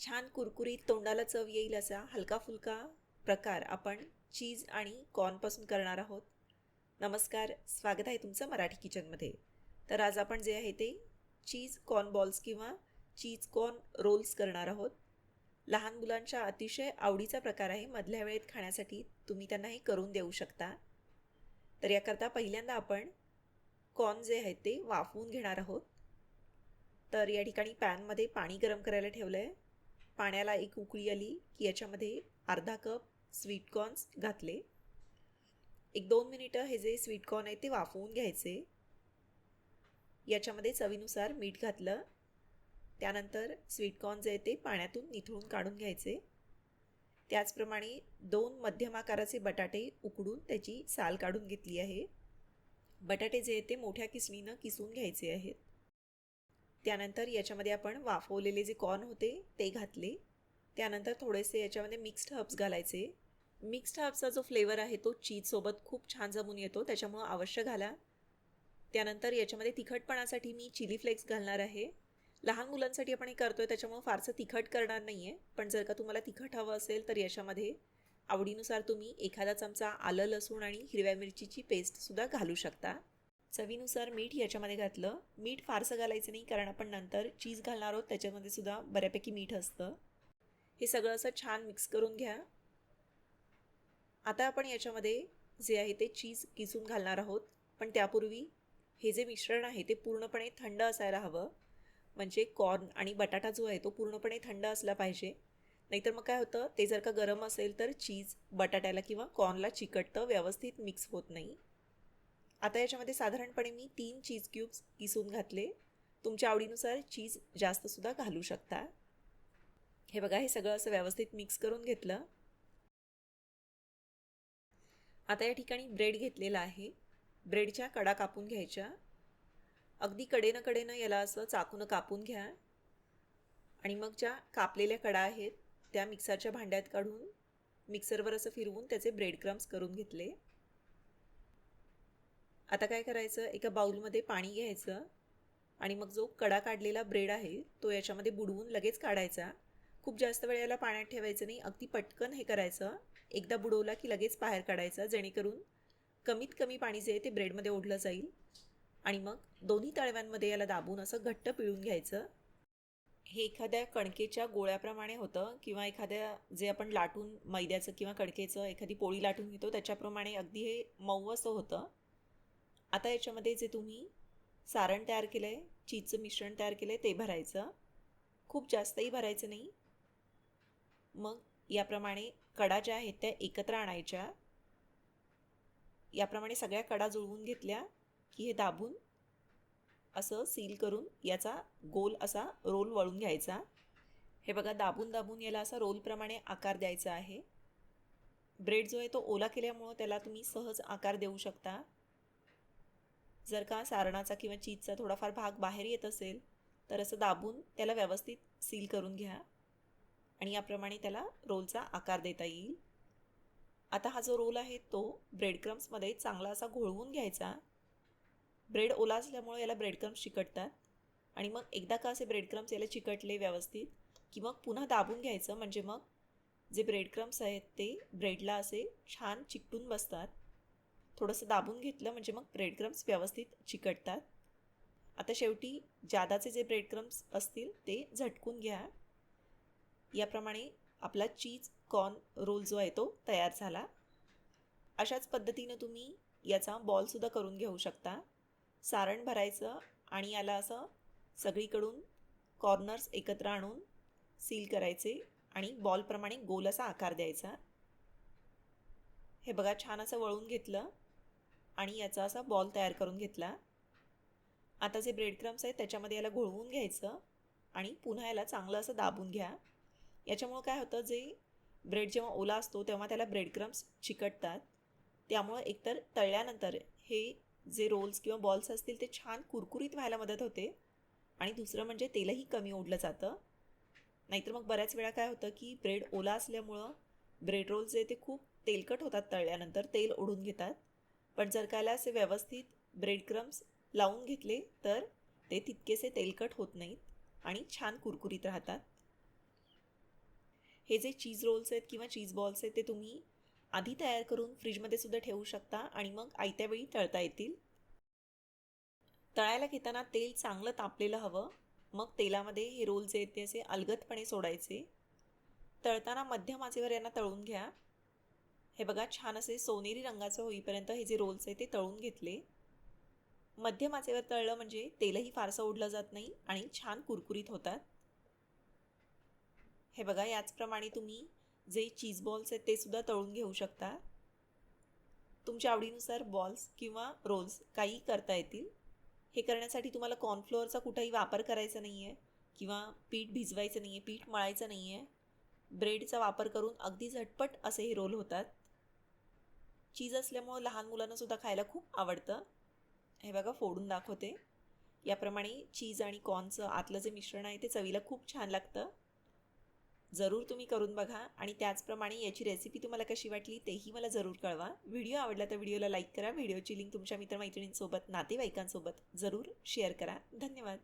छान कुरकुरीत तोंडाला चव येईल असा हलका फुलका प्रकार आपण चीज आणि कॉर्नपासून करणार आहोत. नमस्कार स्वागत आहे तुमचं मराठी किचनमध्ये. तर आज आपण जे आहे ते चीज कॉर्न बॉल्स किंवा चीज कॉर्न रोल्स करणार आहोत. लहान मुलांच्या अतिशय आवडीचा प्रकार आहे मधल्या वेळेत खाण्यासाठी. तुम्ही त्यांना हे करून देऊ शकता. तर याकरता पहिल्यांदा आपण कॉर्न जे आहेत ते वाफवून घेणार आहोत. तर या ठिकाणी पॅनमध्ये पाणी गरम करायला ठेवलं आहे पाण्याला एक उकळी आली की याच्यामध्ये अर्धा कप स्वीटकॉर्न्स घातले. एक दोन मिनिटं हे जे स्वीटकॉर्न आहे ते वाफवून घ्यायचे. याच्यामध्ये चवीनुसार मीठ घातलं. त्यानंतर स्वीटकॉर्न जे आहे ते पाण्यातून निथळून काढून घ्यायचे. त्याचप्रमाणे दोन मध्यम आकाराचे बटाटे उकडून त्याची साल काढून घेतली आहे. बटाटे जे आहे ते मोठ्या किसणीनं किसून घ्यायचे आहेत. त्यानंतर याच्यामध्ये आपण वाफवलेले जे कॉर्न होते ते घातले. त्यानंतर थोडेसे याच्यामध्ये मिक्स्ड हर्ब्स घालायचे. मिक्स्ड हर्ब्सचा जो फ्लेवर आहे तो चीजसोबत खूप छान जमून येतो. त्याच्यामुळं अवश्य घाला. त्यानंतर याच्यामध्ये तिखटपणासाठी मी चिली फ्लेक्स घालणार आहे. लहान मुलांसाठी आपण हे करतो आहे त्याच्यामुळं फारसं तिखट करणार नाही आहे पण जर का तुम्हाला तिखट हवं असेल तर याच्यामध्ये आवडीनुसार तुम्ही एखादा चमचा आलं लसूण आणि हिरव्या मिरचीची पेस्टसुद्धा घालू शकता. चवीनुसार मीठ याच्यामध्ये घातलं. मीठ फारसं घालायचं नाही कारण आपण नंतर चीज घालणार आहोत त्याच्यामध्ये सुद्धा बऱ्यापैकी मीठ असतं. हे सगळं असं छान मिक्स करून घ्या. आता आपण याच्यामध्ये जे आहे ते चीज किसून घालणार आहोत. पण त्यापूर्वी हे जे मिश्रण आहे ते पूर्णपणे थंड असायला हवं. म्हणजे कॉर्न आणि बटाटा जो आहे तो पूर्णपणे थंड असला पाहिजे. नाहीतर मग काय होतं ते जर का गरम असेल तर चीज बटाट्याला किंवा कॉर्नला चिकटतं व्यवस्थित मिक्स होत नाही. आता याच्यामध्ये साधारणपणे मी तीन चीज क्यूब्स किसून घातले. तुमच्या आवडीनुसार चीज जास्तसुद्धा घालू शकता. हे बघा हे सगळं असं व्यवस्थित मिक्स करून घेतलं. आता या ठिकाणी ब्रेड घेतलेला आहे. ब्रेडच्या कडा कापून घ्यायच्या. अगदी कडेनं कडेनं याला असं चाकूनं कापून घ्या. आणि मग ज्या कापलेल्या कडा आहेत त्या मिक्सरच्या भांड्यात काढून मिक्सरवर असं फिरवून त्याचे ब्रेड क्रम्स करून घेतले. आता काय करायचं? एका बाऊलमध्ये पाणी घ्यायचं आणि मग जो कडा काढलेला ब्रेड आहे तो याच्यामध्ये बुडवून लगेच काढायचा. खूप जास्त वेळ याला पाण्यात ठेवायचं नाही. अगदी पटकन हे करायचं. एकदा बुडवला की लगेच बाहेर काढायचं जेणेकरून कमीत कमी पाणी जे आहे ते ब्रेडमध्ये ओढलं जाईल. आणि मग दोन्ही तळव्यांमध्ये याला दाबून असं घट्ट पिळून घ्यायचं. हे एखाद्या कणकेच्या गोळ्याप्रमाणे होतं किंवा एखाद्या जे आपण लाटून मैद्याचं किंवा कणकेचं एखादी पोळी लाटून घेतो त्याच्याप्रमाणे अगदी हे मऊ असं होतं. आता याच्यामध्ये जे तुम्ही सारण तयार केलं आहे चीजचं मिश्रण तयार केलं आहे ते भरायचं. खूप जास्तही भरायचं नाही. मग याप्रमाणे कडा ज्या आहेत त्या एकत्र आणायच्या. याप्रमाणे सगळ्या कडा जुळवून घेतल्या की हे दाबून असं सील करून याचा गोल असा रोल वळून घ्यायचा. हे बघा दाबून दाबून याला असा रोलप्रमाणे आकार द्यायचा आहे. ब्रेड जो आहे तो ओला केल्यामुळं त्याला तुम्ही सहज आकार देऊ शकता. जर का सारणाचा किंवा चीजचा थोडाफार भाग बाहेर येत असेल तर असं दाबून त्याला व्यवस्थित सील करून घ्या. आणि याप्रमाणे त्याला रोलचा आकार देता येईल. आता हा जो रोल आहे तो ब्रेडक्रम्समध्ये चांगला असा घोळवून घ्यायचा. ब्रेड ओला असल्यामुळे याला ब्रेड क्रम्स चिकटतात. आणि मग एकदा का असे ब्रेडक्रम्स याला चिकटले व्यवस्थित की मग पुन्हा दाबून घ्यायचं. म्हणजे मग जे ब्रेडक्रम्स आहेत ते ब्रेडला असे छान चिकटून बसतात. थोडंसं दाबून घेतलं म्हणजे मग ब्रेड क्रम्स व्यवस्थित चिकटतात. आता शेवटी जादाचे जे ब्रेड क्रम्स असतील ते झटकून घ्या. याप्रमाणे आपला चीज कॉर्न रोल जो आहे तो तयार झाला. अशाच पद्धतीनं तुम्ही याचा बॉलसुद्धा करून घेऊ शकता. सारण भरायचं आणि याला असं सगळीकडून कॉर्नर्स एकत्र आणून सील करायचे आणि बॉलप्रमाणे गोल असा आकार द्यायचा. हे बघा छान असं वळून घेतलं. आणि याचा असा बॉल तयार करून घेतला. आता जे ब्रेड क्रम्स आहेत त्याच्यामध्ये याला घोळवून घ्यायचं आणि पुन्हा याला चांगलं असं दाबून घ्या. याच्यामुळं काय होतं जे ब्रेड जेव्हा ओला असतो तेव्हा त्याला ब्रेड क्रम्स चिकटतात. त्यामुळं एकतर तळल्यानंतर हे जे रोल्स किंवा बॉल्स असतील ते छान कुरकुरीत व्हायला मदत होते आणि दुसरं म्हणजे तेलही कमी ओढलं जातं. नाहीतर मग बऱ्याच वेळा काय होतं की ब्रेड ओला असल्यामुळं ब्रेड रोल्स जे ते खूप तेलकट होतात तळल्यानंतर तेल ओढून घेतात. पण जर कायला असे व्यवस्थित ब्रेड क्रम्स लावून घेतले तर ते तितकेसे तेलकट होत नाहीत आणि छान कुरकुरीत राहतात. हे जे चीज रोल्स आहेत किंवा चीज बॉल्स आहेत ते तुम्ही आधी तयार करून फ्रीजमध्ये सुद्धा ठेवू शकता आणि मग आयत्या वेळी तळता येतील. तळायला घेताना तेल चांगलं तापलेलं हवं. मग तेलामध्ये हे रोल्स आहेत ते असे अलगदपणे सोडायचे. तळताना मध्यम आचेवर यांना तळून घ्या. हे बघा छान असे सोनेरी रंगाचं होईपर्यंत हे जे रोल्स आहे ते तळून घेतले. मध्यम आचेवर तळलं म्हणजे तेलही फारसं ओढलं जात नाही आणि छान कुरकुरीत होतात. हे बघा याचप्रमाणे तुम्ही जे चीज बॉल्स आहेत ते सुद्धा तळून घेऊ शकता. तुमच्या आवडीनुसार बॉल्स किंवा रोल्स काही करता येतील. हे करण्यासाठी तुम्हाला कॉर्नफ्लोअरचा कुठेही वापर करायचा नाही आहे किंवा पीठ भिजवायचं नाही आहे पीठ मळायचं नाही आहे ब्रेडचा वापर करून अगदी झटपट असे हे रोल होतात. चीज असल्यामुळं लहान मुलांना सुद्धा खायला खूप आवडतं. हे बघा फोडून दाखवते. याप्रमाणे चीज आणि कॉर्नचं आतलं जे मिश्रण आहे ते चवीला खूप छान लागतं. जरूर तुम्ही करून बघा आणि त्याचप्रमाणे याची रेसिपी तुम्हाला कशी वाटली तेही मला जरूर कळवा. व्हिडिओ आवडला तर व्हिडिओला लाईक करा. व्हिडिओची लिंक तुमच्या मित्रमैत्रिणींसोबत नातेवाईकांसोबत जरूर शेअर करा. धन्यवाद.